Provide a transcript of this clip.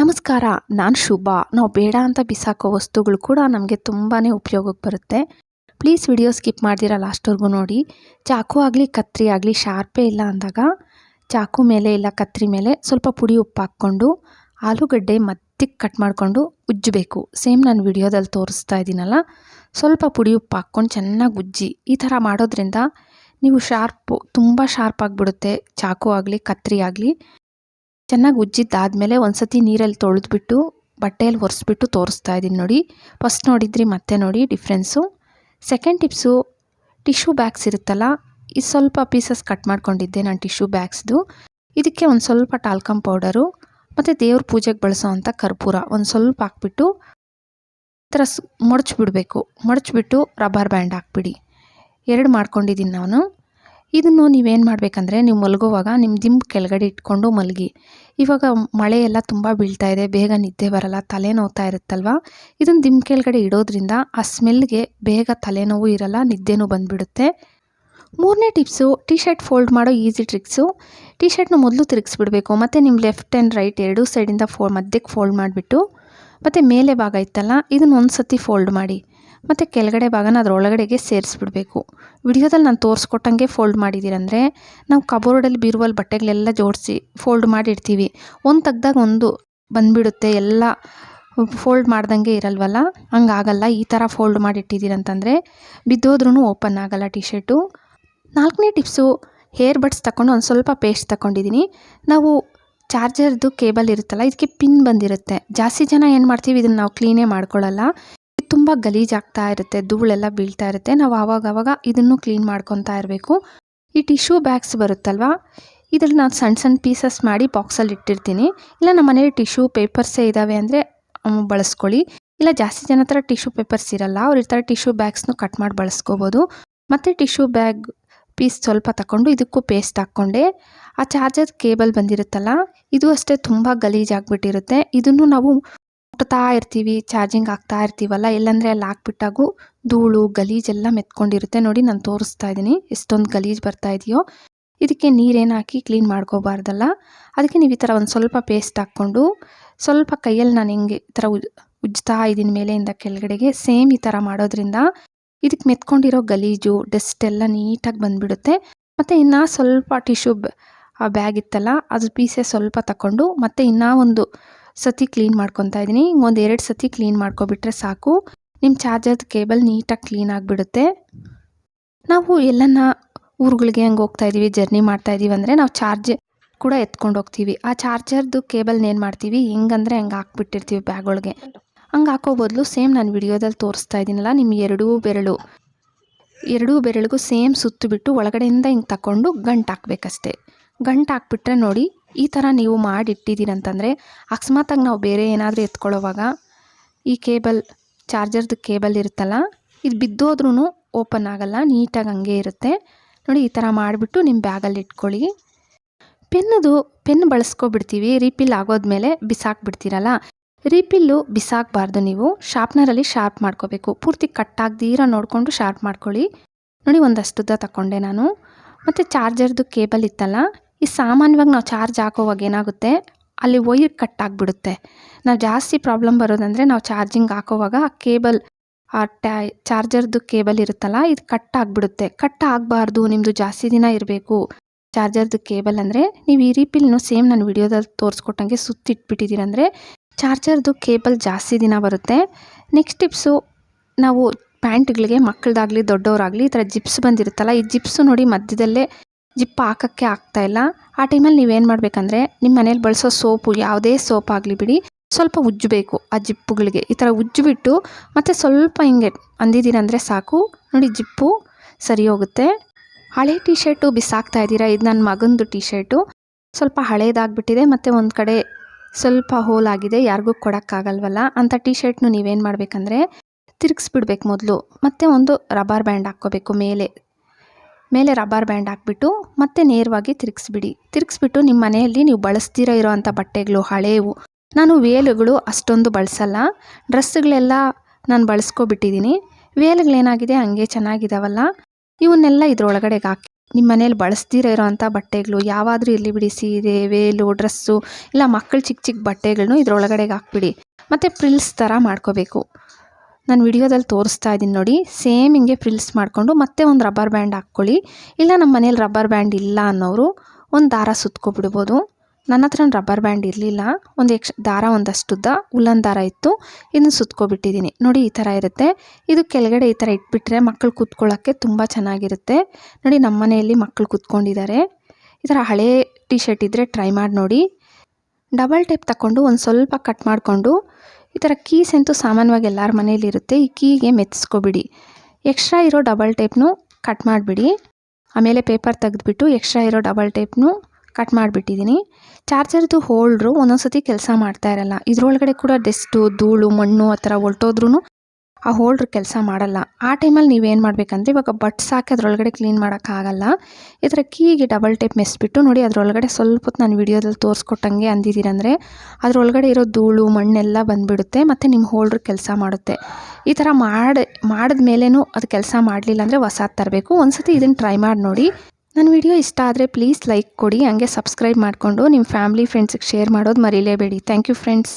ನಮಸ್ಕಾರ, ನಾನು ಶುಭ. ನಾವು ಬೇಡ ಅಂತ ಬಿಸಾಕೋ ವಸ್ತುಗಳು ಕೂಡ ನಮಗೆ ತುಂಬಾ ಉಪಯೋಗಕ್ಕೆ ಬರುತ್ತೆ. ಪ್ಲೀಸ್ ವಿಡಿಯೋ ಸ್ಕಿಪ್ ಮಾಡ್ದಿರ ಲಾಸ್ಟ್ವರೆಗೂ ನೋಡಿ. ಚಾಕು ಆಗಲಿ, ಕತ್ರಿ ಆಗಲಿ, ಶಾರ್ಪೇ ಇಲ್ಲ ಅಂದಾಗ ಚಾಕು ಮೇಲೆ ಇಲ್ಲ, ಕತ್ರಿ ಮೇಲೆ ಸ್ವಲ್ಪ ಪುಡಿ ಉಪ್ಪು ಹಾಕ್ಕೊಂಡು, ಆಲೂಗಡ್ಡೆ ಮತ್ತಿಗೆ ಕಟ್ ಮಾಡಿಕೊಂಡು ಉಜ್ಜಬೇಕು. ಸೇಮ್ ನಾನು ವಿಡಿಯೋದಲ್ಲಿ ತೋರಿಸ್ತಾ ಇದ್ದೀನಲ್ಲ ಸ್ವಲ್ಪ ಪುಡಿ ಉಪ್ಪು ಹಾಕ್ಕೊಂಡು ಚೆನ್ನಾಗಿ ಉಜ್ಜಿ. ಈ ಥರ ಮಾಡೋದ್ರಿಂದ ನೀವು ಶಾರ್ಪು, ತುಂಬ ಶಾರ್ಪ್ ಆಗಿಬಿಡುತ್ತೆ. ಚಾಕು ಆಗಲಿ, ಕತ್ರಿ ಆಗಲಿ. ಚೆನ್ನಾಗಿ ಉಜ್ಜಿದ್ದಾದಮೇಲೆ ಒಂದು ಸತಿ ನೀರಲ್ಲಿ ತೊಳೆದ್ಬಿಟ್ಟು, ಬಟ್ಟೆಯಲ್ಲಿ ಒರೆಸ್ಬಿಟ್ಟು ತೋರಿಸ್ತಾ ಇದ್ದೀನಿ ನೋಡಿ. ಫಸ್ಟ್ ನೋಡಿದ್ರಿ, ಮತ್ತೆ ನೋಡಿ difference second tips tissue bags ಇರುತ್ತಲ್ಲ ಇದು ಸ್ವಲ್ಪ ಪೀಸಸ್ ಕಟ್ ಮಾಡ್ಕೊಂಡಿದ್ದೆ ನಾನು ಟಿಶ್ಯೂ ಬ್ಯಾಗ್ಸ್ದು ಇದಕ್ಕೆ ಒಂದು ಸ್ವಲ್ಪ ಟಾಲ್ಕಮ್ ಪೌಡರು ಮತ್ತು ದೇವ್ರ ಪೂಜೆಗೆ ಬಳಸೋ ಅಂಥ ಕರ್ಪೂರ ಒಂದು ಸ್ವಲ್ಪ ಹಾಕ್ಬಿಟ್ಟು ಥರ ಮಡಚ್ಬಿಡ್ಬೇಕು. ಮಡಚ್ಬಿಟ್ಟು ರಬ್ಬರ್ ಬ್ಯಾಂಡ್ ಹಾಕ್ಬಿಡಿ. ಎರಡು ಮಾಡ್ಕೊಂಡಿದ್ದೀನಿ ನಾನು. ಇದನ್ನು ನೀವೇನು ಮಾಡಬೇಕಂದ್ರೆ ನೀವು ಮಲಗುವಾಗ ನಿಮ್ಮ ದಿಂಬು ಕೆಳಗಡೆ ಇಟ್ಕೊಂಡು ಮಲಗಿ. ಇವಾಗ ಮಳೆ ಎಲ್ಲ ತುಂಬ ಬೀಳ್ತಾ ಇದೆ, ಬೇಗ ನಿದ್ದೆ ಬರಲ್ಲ ತಲೆನೋವ್ತಾ ಇರುತ್ತಲ್ವ? ಇದನ್ನು ದಿಂಬು ಕೆಳಗಡೆ ಇಡೋದ್ರಿಂದ ಆ ಸ್ಮೆಲ್ಗೆ ಬೇಗ ತಲೆನೋವು ಇರಲ್ಲ, ನಿದ್ದೆನೂ ಬಂದುಬಿಡುತ್ತೆ. ಮೂರನೇ ಟಿಪ್ಸು ಟಿ ಶರ್ಟ್ ಫೋಲ್ಡ್ ಮಾಡೋ ಈಸಿ ಟ್ರಿಕ್ಸು. ಟಿ ಶರ್ಟ್ನ ಮೊದಲು ತಿರುಗಿಸ್ಬಿಡ್ಬೇಕು, ಮತ್ತು ನಿಮ್ಮ ಲೆಫ್ಟ್ ಆ್ಯಂಡ್ ರೈಟ್ ಎರಡೂ ಸೈಡಿಂದ ಫೋ, ಮಧ್ಯಕ್ಕೆ ಫೋಲ್ಡ್ ಮಾಡಿಬಿಟ್ಟು, ಮತ್ತು ಮೇಲೆ ಭಾಗ ಇತ್ತಲ್ಲ, ಇದನ್ನು ಒಂದು ಸತಿ ಫೋಲ್ಡ್ ಮಾಡಿ. ಮತ್ತು ಕೆಳಗಡೆ ಭಾಗನ ಅದರೊಳಗಡೆಗೆ ಸೇರಿಸ್ಬಿಡ್ಬೇಕು. ವಿಡಿಯೋದಲ್ಲಿ ನಾನು ತೋರಿಸ್ಕೊಟ್ಟಂಗೆ ಫೋಲ್ಡ್ ಮಾಡಿದ್ದೀರಂದರೆ, ನಾವು ಕಬೋರ್ಡಲ್ಲಿ ಬೀರುವಲ್ಲಿ ಬಟ್ಟೆಗಳೆಲ್ಲ ಜೋಡಿಸಿ ಫೋಲ್ಡ್ ಮಾಡಿರ್ತೀವಿ ಒಂದು ತೆಗ್ದಾಗ ಒಂದು ಬಂದುಬಿಡುತ್ತೆ, ಎಲ್ಲ ಫೋಲ್ಡ್ ಮಾಡ್ದಂಗೆ ಇರಲ್ವಲ್ಲ? ಹಂಗಾಗಲ್ಲ, ಈ ಥರ ಫೋಲ್ಡ್ ಮಾಡಿಟ್ಟಿದ್ದೀರಂತಂದರೆ ಬಿದ್ದೋದ್ರೂ ಓಪನ್ ಆಗಲ್ಲ ಟಿ ಶರ್ಟು ನಾಲ್ಕನೇ ಟಿಪ್ಸು, ಹೇರ್ ಬಡ್ಸ್ ತಗೊಂಡು ಒಂದು ಸ್ವಲ್ಪ ಪೇಸ್ಟ್ ತಗೊಂಡಿದ್ದೀನಿ ನಾವು ಚಾರ್ಜರ್ದು ಕೇಬಲ್ ಇರುತ್ತಲ್ಲ, ಇದಕ್ಕೆ ಪಿನ್ ಬಂದಿರುತ್ತೆ. ಜಾಸ್ತಿ ಜನ ಏನು ಮಾಡ್ತೀವಿ ಇದನ್ನು ನಾವು ಕ್ಲೀನೇ ಮಾಡ್ಕೊಳ್ಳಲ್ಲ. ತುಂಬ ಗಲೀಜಾಗ್ತಾ ಇರುತ್ತೆ, ಧೂಳೆಲ್ಲ ಬೀಳ್ತಾ ಇರುತ್ತೆ. ನಾವು ಆವಾಗವಾಗ ಆವಾಗ ಇದನ್ನು ಕ್ಲೀನ್ ಮಾಡ್ಕೊತಾ ಇರಬೇಕು. ಈ ಟಿಶ್ಯೂ ಬ್ಯಾಗ್ಸ್ ಬರುತ್ತಲ್ವ? ಇದರಲ್ಲಿ ನಾನು ಸಣ್ಣ ಸಣ್ಣ ಪೀಸಸ್ ಮಾಡಿ ಬಾಕ್ಸಲ್ಲಿ ಇಟ್ಟಿರ್ತೀನಿ. ಇಲ್ಲ, ನಮ್ಮ ಮನೇಲಿ ಟಿಶ್ಯೂ ಪೇಪರ್ಸೇ ಇದ್ದಾವೆ ಅಂದರೆ ಬಳಸ್ಕೊಳ್ಳಿ. ಇಲ್ಲ, ಜಾಸ್ತಿ ಜನ ಹತ್ರ ಟಿಶ್ಯೂ ಪೇಪರ್ಸ್ ಇರಲ್ಲ. ಅವ್ರ ಥರ ಟಿಶ್ಯೂ ಬ್ಯಾಗ್ಸ್ನು ಕಟ್ ಮಾಡಿ ಬಳಸ್ಕೋಬೋದು. ಮತ್ತು ಟಿಶ್ಯೂ ಬ್ಯಾಗ್ ಪೀಸ್ ಸ್ವಲ್ಪ ತಗೊಂಡು ಇದಕ್ಕೂ ಪೇಸ್ಟ್ ಹಾಕ್ಕೊಂಡೆ. ಆ ಚಾರ್ಜರ್ ಕೇಬಲ್ ಬಂದಿರುತ್ತಲ್ಲ, ಇದು ಅಷ್ಟೇ ತುಂಬ ಗಲೀಜಾಗ್ಬಿಟ್ಟಿರುತ್ತೆ. ಇದನ್ನು ನಾವು ಮುಟ್ತಾ ಇರ್ತೀವಿ, ಚಾರ್ಜಿಂಗ್ ಆಗ್ತಾ ಇರ್ತೀವಲ್ಲ, ಇಲ್ಲಾಂದರೆ ಅಲ್ಲಿ ಹಾಕ್ಬಿಟ್ಟಾಗೂ ಧೂಳು, ಗಲೀಜೆಲ್ಲ ಮೆತ್ಕೊಂಡಿರುತ್ತೆ. ನೋಡಿ ನಾನು ತೋರಿಸ್ತಾ ಇದ್ದೀನಿ, ಎಷ್ಟೊಂದು ಗಲೀಜು ಬರ್ತಾ ಇದೆಯೋ. ಇದಕ್ಕೆ ನೀರೇನು ಹಾಕಿ ಕ್ಲೀನ್ ಮಾಡ್ಕೋಬಾರ್ದಲ್ಲ. ಅದಕ್ಕೆ ನೀವು ಈ ಥರ ಒಂದು ಸ್ವಲ್ಪ ಪೇಸ್ಟ್ ಹಾಕ್ಕೊಂಡು, ಸ್ವಲ್ಪ ಕೈಯಲ್ಲಿ ನಾನು ಹಿಂಗೆ ಈ ಥರ ಉಜ್, ಉಜ್ತಾ ಇದ್ದೀನಿ ಮೇಲೆಯಿಂದ ಕೆಳಗಡೆಗೆ. ಸೇಮ್ ಈ ಥರ ಮಾಡೋದ್ರಿಂದ ಇದಕ್ಕೆ ಮೆತ್ಕೊಂಡಿರೋ ಗಲೀಜು, ಡಸ್ಟ್ ಎಲ್ಲ ನೀಟಾಗಿ ಬಂದುಬಿಡುತ್ತೆ. ಮತ್ತು ಇನ್ನೂ ಸ್ವಲ್ಪ ಟಿಶ್ಯೂ ಬ್ಯಾಗ್ ಇತ್ತಲ್ಲ ಅದ್ರ ಪೀಸೆ ಸ್ವಲ್ಪ ತಗೊಂಡು ಮತ್ತು ಇನ್ನೂ ಒಂದು ಸತಿ ಕ್ಲೀನ್ ಮಾಡ್ಕೊತಾ ಇದ್ದೀನಿ. ಒಂದು ಎರಡು ಸತಿ ಕ್ಲೀನ್ ಮಾಡ್ಕೊಬಿಟ್ರೆ ಸಾಕು. ನಿಮ್ಮ ಚಾರ್ಜರ್ದು ಕೇಬಲ್ ನೀಟಾಗಿ ಕ್ಲೀನ್ ಆಗಿಬಿಡುತ್ತೆ. ನಾವು ಎಲ್ಲನ ಊರುಗಳಿಗೆ ಹಂಗೆ ಹೋಗ್ತಾ ಇದ್ದೀವಿ ಜರ್ನಿ ಮಾಡ್ತಾ ಇದ್ದೀವಿ ಅಂದರೆ ನಾವು ಚಾರ್ಜ್ ಕೂಡ ಎತ್ಕೊಂಡು ಹೋಗ್ತೀವಿ. ಆ ಚಾರ್ಜರ್ದು ಕೇಬಲ್ನ ಏನು ಮಾಡ್ತೀವಿ? ಹೆಂಗಂದರೆ ಹಂಗೆ ಹಾಕ್ಬಿಟ್ಟಿರ್ತೀವಿ ಬ್ಯಾಗ್ ಒಳಗೆ ಹಂಗೆ ಹಾಕೋ ಬದಲು ಸೇಮ್ ನಾನು ವಿಡಿಯೋದಲ್ಲಿ ತೋರಿಸ್ತಾ ಇದ್ದೀನಲ್ಲ ನಿಮ್ಮ ಎರಡೂ ಬೆರಳು, ಎರಡೂ ಬೆರಳಿಗೂ ಸೇಮ್ ಸುತ್ತುಬಿಟ್ಟು ಒಳಗಡೆಯಿಂದ ಹಿಂಗೆ ತಗೊಂಡು ಗಂಟು ಹಾಕ್ಬೇಕಷ್ಟೆ. ಗಂಟು ಹಾಕ್ಬಿಟ್ರೆ ನೋಡಿ ಈ ಥರ ನೀವು ಮಾಡಿಟ್ಟಿದ್ದೀರಂತಂದರೆ ಅಕಸ್ಮಾತಾಗಿ ನಾವು ಬೇರೆ ಏನಾದರೂ ಎತ್ಕೊಳ್ಳೋವಾಗ ಈ ಕೇಬಲ್, ಚಾರ್ಜರ್ದು ಕೇಬಲ್ ಇರುತ್ತಲ್ಲ, ಇದು ಬಿದ್ದೋದ್ರೂ ಓಪನ್ ಆಗಲ್ಲ, ನೀಟಾಗಿ ಹಂಗೆ ಇರುತ್ತೆ. ನೋಡಿ, ಈ ಥರ ಮಾಡಿಬಿಟ್ಟು ನಿಮ್ಮ ಬ್ಯಾಗಲ್ಲಿ ಇಟ್ಕೊಳ್ಳಿ. ಪೆನ್ನದು, ಪೆನ್ ಬಳಸ್ಕೊಬಿಡ್ತೀವಿ ರೀಪಿಲ್ ಆಗೋದ್ಮೇಲೆ ಬಿಸಾಕ್ಬಿಡ್ತೀರಲ್ಲ ರೀಪಿಲ್ಲು ಬಿಸಾಕಬಾರ್ದು ನೀವು, ಶಾರ್ಪ್ನರಲ್ಲಿ ಶಾರ್ಪ್ ಮಾಡ್ಕೋಬೇಕು. ಪೂರ್ತಿ ಕಟ್ಟಾಗ್ದೀರ ನೋಡಿಕೊಂಡು ಶಾರ್ಪ್ ಮಾಡ್ಕೊಳ್ಳಿ. ನೋಡಿ ಒಂದಷ್ಟುದ್ದ ತಗೊಂಡೆ ನಾನು. ಮತ್ತು ಚಾರ್ಜರ್ದು ಕೇಬಲ್ ಇತ್ತಲ್ಲ ಈ ಸಾಮಾನ್ಯವಾಗಿ ನಾವು ಚಾರ್ಜ್ ಹಾಕೋವಾಗ ಏನಾಗುತ್ತೆ? ಅಲ್ಲಿ ವೈರ್ ಕಟ್ ಆಗಿಬಿಡುತ್ತೆ. ನಾವು ಜಾಸ್ತಿ ಪ್ರಾಬ್ಲಮ್ ಬರೋದಂದರೆ ನಾವು ಚಾರ್ಜಿಂಗ್ ಹಾಕೋವಾಗ ಆ ಕೇಬಲ್ ಆ ಟ್ಯಾ ಚಾರ್ಜರ್ದು ಕೇಬಲ್ ಇರುತ್ತಲ್ಲ, ಇದು ಕಟ್ ಆಗಿಬಿಡುತ್ತೆ. ಕಟ್ ಆಗಬಾರ್ದು ನಿಮ್ಮದು ಜಾಸ್ತಿ ದಿನ ಇರಬೇಕು. ಚಾರ್ಜರ್ದು ಕೇಬಲ್ ಅಂದರೆ ನೀವು ಈ ರೀಪಿಲ್ನು ಸೇಮ್ ನಾನು ವಿಡಿಯೋದಲ್ಲಿ ತೋರಿಸ್ಕೊಟ್ಟಂಗೆ ಸುತ್ತಿಟ್ಬಿಟ್ಟಿದ್ದೀರಂದರೆ ಚಾರ್ಜರ್ದು ಕೇಬಲ್ ಜಾಸ್ತಿ ದಿನ ಬರುತ್ತೆ. ನೆಕ್ಸ್ಟ್ ಟಿಪ್ಸು ನಾವು ಪ್ಯಾಂಟ್ಗಳಿಗೆ ಮಕ್ಕಳದಾಗಲಿ, ದೊಡ್ಡವರಾಗಲಿ, ಈ ಥರ ಜಿಪ್ಸ್ ಬಂದಿರುತ್ತಲ್ಲ, ಈ ಜಿಪ್ಸು ನೋಡಿ ಮಧ್ಯದಲ್ಲೇ ಜಿಪ್ ಹಾಕೋಕ್ಕೆ ಆಗ್ತಾಯಿಲ್ಲ ಆ ಟೈಮಲ್ಲಿ ನೀವೇನು ಮಾಡಬೇಕಂದ್ರೆ ನಿಮ್ಮ ಮನೇಲಿ ಬಳಸೋ ಸೋಪು ಯಾವುದೇ ಸೋಪ್ ಆಗಲಿ ಬಿಡಿ, ಸ್ವಲ್ಪ ಉಜ್ಜಬೇಕು ಆ ಜಿಪ್ಪುಗಳಿಗೆ. ಈ ಥರ ಉಜ್ಜಿಬಿಟ್ಟು ಮತ್ತು ಸ್ವಲ್ಪ ಹಿಂಗೆ ಅಂದಿದ್ದೀರಂದರೆ ಸಾಕು. ನೋಡಿ ಜಿಪ್ಪು ಸರಿ ಹೋಗುತ್ತೆ. ಹಳೆ ಟೀ ಶರ್ಟು ಬಿಸಾಕ್ತಾ ಇದ್ದೀರಾ? ಇದು ನನ್ನ ಮಗನದು ಟೀ ಶರ್ಟು ಸ್ವಲ್ಪ ಹಳೇದಾಗ್ಬಿಟ್ಟಿದೆ, ಮತ್ತು ಒಂದು ಕಡೆ ಸ್ವಲ್ಪ ಹೋಲ್ ಆಗಿದೆ, ಯಾರಿಗೂ ಕೊಡೋಕ್ಕಾಗಲ್ವಲ್ಲ. ಅಂಥ ಟೀ ಶರ್ಟ್ನು ನೀವೇನು ಮಾಡಬೇಕಂದ್ರೆ ತಿರುಗಿಸ್ಬಿಡ್ಬೇಕು ಮೊದಲು. ಮತ್ತು ಒಂದು ರಬ್ಬರ್ ಬ್ಯಾಂಡ್ ಹಾಕ್ಕೋಬೇಕು ಮೇಲೆ. ಮೇಲೆ ರಬ್ಬರ್ ಬ್ಯಾಂಡ್ ಹಾಕ್ಬಿಟ್ಟು ಮತ್ತೆ ನೇರವಾಗಿ ತಿರುಗಿಸ್ಬಿಡಿ. ತಿರುಗಿಸ್ಬಿಟ್ಟು ನಿಮ್ಮ ಮನೆಯಲ್ಲಿ ನೀವು ಬಳಸ್ತೀರ ಇರೋವಂಥ ಬಟ್ಟೆಗಳು, ಹಳೇವು. ನಾನು ವೇಲುಗಳು ಅಷ್ಟೊಂದು ಬಳಸಲ್ಲ. ಡ್ರೆಸ್ಗಳೆಲ್ಲ ನಾನು ಬಳಸ್ಕೊಬಿಟ್ಟಿದ್ದೀನಿ. ವೇಲುಗಳೇನಾಗಿದೆ ಹಂಗೆ ಚೆನ್ನಾಗಿದಾವಲ್ಲ. ಇವನ್ನೆಲ್ಲ ಇದ್ರೊಳಗಡೆಗೆ ಹಾಕಿ. ನಿಮ್ಮ ಮನೇಲಿ ಬಳಸ್ತೀರ ಇರೋವಂಥ ಬಟ್ಟೆಗಳು, ಯಾವಾದರೂ ಇರಲಿ ಬಿಡಿ, ಸೀರೆ, ವೇಲು, ಡ್ರೆಸ್ಸು, ಇಲ್ಲ ಮಕ್ಕಳು ಚಿಕ್ಕ ಚಿಕ್ಕ ಬಟ್ಟೆಗಳನ್ನೂ ಇದ್ರೊಳಗಡೆಗೆ ಹಾಕ್ಬಿಡಿ. ಮತ್ತು ಪ್ರಿಲ್ಸ್ ಥರ ಮಾಡ್ಕೋಬೇಕು. ನಾನು ವಿಡಿಯೋದಲ್ಲಿ ತೋರಿಸ್ತಾ ಇದ್ದೀನಿ ನೋಡಿ. ಸೇಮ್ ಹಿಂಗೆ ಫ್ರಿಲ್ಸ್ ಮಾಡಿಕೊಂಡು ಮತ್ತೆ ಒಂದು ರಬ್ಬರ್ ಬ್ಯಾಂಡ್ ಹಾಕ್ಕೊಳ್ಳಿ. ಇಲ್ಲ ನಮ್ಮ ಮನೇಲಿ ರಬ್ಬರ್ ಬ್ಯಾಂಡ್ ಇಲ್ಲ ಅನ್ನೋರು ಒಂದು ದಾರ ಸುತ್ಕೊಬಿಡ್ಬೋದು. ನನ್ನ ಹತ್ರ ರಬ್ಬರ್ ಬ್ಯಾಂಡ್ ಇರಲಿಲ್ಲ. ಒಂದು ಎಕ್ಸ್ ದಾರ ಒಂದಷ್ಟುದ್ದ ಉಲ್ಲನ್ ದಾರ ಇತ್ತು. ಇದನ್ನು ಸುತ್ಕೊಬಿಟ್ಟಿದ್ದೀನಿ ನೋಡಿ ಈ ಥರ ಇರುತ್ತೆ. ಇದು ಕೆಳಗಡೆ ಈ ಥರ ಇಟ್ಬಿಟ್ರೆ ಮಕ್ಕಳು ಕೂತ್ಕೊಳ್ಳೋಕ್ಕೆ ತುಂಬ ಚೆನ್ನಾಗಿರುತ್ತೆ. ನೋಡಿ ನಮ್ಮ ಮನೆಯಲ್ಲಿ ಮಕ್ಕಳು ಕೂತ್ಕೊಂಡಿದ್ದಾರೆ. ಈ ಥರ ಹಳೇ ಟಿ ಶರ್ಟ್ ಇದ್ದರೆ ಟ್ರೈ ಮಾಡಿ ನೋಡಿ. ಡಬಲ್ ಟೇಪ್ ತಗೊಂಡು ಒಂದು ಸ್ವಲ್ಪ ಕಟ್ ಮಾಡಿಕೊಂಡು ಈ ಥರ ಕೀಸ್ ಅಂತೂ ಸಾಮಾನ್ಯವಾಗಿ ಎಲ್ಲರ ಮನೇಲಿರುತ್ತೆ ಈ ಕೀಗೆ ಮೆತ್ಸ್ಕೊಬಿಡಿ. ಎಕ್ಸ್ಟ್ರಾ ಇರೋ ಡಬಲ್ ಟೇಪ್ನು ಕಟ್ ಮಾಡಿಬಿಡಿ. ಆಮೇಲೆ ಪೇಪರ್ ತೆಗೆದುಬಿಟ್ಟು ಎಕ್ಸ್ಟ್ರಾ ಇರೋ ಡಬಲ್ ಟೇಪ್ನು ಕಟ್ ಮಾಡಿಬಿಟ್ಟಿದ್ದೀನಿ ಚಾರ್ಜರ್ದು ಹೋಲ್ಡ್ರು ಒಂದೊಂದು ಸತಿ ಕೆಲಸ ಮಾಡ್ತಾ ಇರಲ್ಲ. ಇದರೊಳಗಡೆ ಕೂಡ ಡೆಸ್ಟು ಧೂಳು, ಮಣ್ಣು ಆ ಥರ ಹೊಲ್ಟೋದ್ರೂ ಆ ಹೋಲ್ಡ್ರ್ ಕೆಲಸ ಮಾಡಲ್ಲ. ಆ ಟೈಮಲ್ಲಿ ನೀವೇನು ಮಾಡಬೇಕಂದ್ರೆ ಇವಾಗ ಬಟ್ಸ್ ಹಾಕಿ ಅದರೊಳಗಡೆ ಕ್ಲೀನ್ ಮಾಡೋಕ್ಕಾಗಲ್ಲ ಥರ ಕೀಗೆ ಡಬಲ್ ಟೇಪ್ ಮೆಸ್ಬಿಟ್ಟು ನೋಡಿ ಅದರೊಳಗಡೆ ಸ್ವಲ್ಪ ಹೊತ್ತು ನಾನು ವಿಡಿಯೋದಲ್ಲಿ ತೋರಿಸ್ಕೊಟ್ಟಂಗೆ ಅಂದಿದ್ದೀರಂದರೆ ಅದರೊಳಗಡೆ ಇರೋ ಧೂಳು, ಮಣ್ಣೆಲ್ಲ ಬಂದುಬಿಡುತ್ತೆ ಮತ್ತು ನಿಮ್ಮ ಹೋಲ್ಡ್ರ್ ಕೆಲಸ ಮಾಡುತ್ತೆ. ಈ ಥರ ಮಾಡಿ ಮಾಡಿದ ಮೇಲೇನೂ ಅದು ಕೆಲಸ ಮಾಡಲಿಲ್ಲ ಅಂದರೆ ಹೊಸಾದು ತರಬೇಕು. ಒಂದು ಸತಿ ಇದನ್ನು ಟ್ರೈ ಮಾಡಿ ನೋಡಿ. ನನ್ನ ವಿಡಿಯೋ ಇಷ್ಟ ಆದರೆ ಪ್ಲೀಸ್ ಲೈಕ್ ಕೊಡಿ, ಹಂಗೆ ಸಬ್ಸ್ಕ್ರೈಬ್ ಮಾಡಿಕೊಂಡು ನಿಮ್ಮ ಫ್ಯಾಮಿಲಿ ಫ್ರೆಂಡ್ಸಿಗೆ ಶೇರ್ ಮಾಡೋದು ಮರೀಲೇಬೇಡಿ. Thank you friends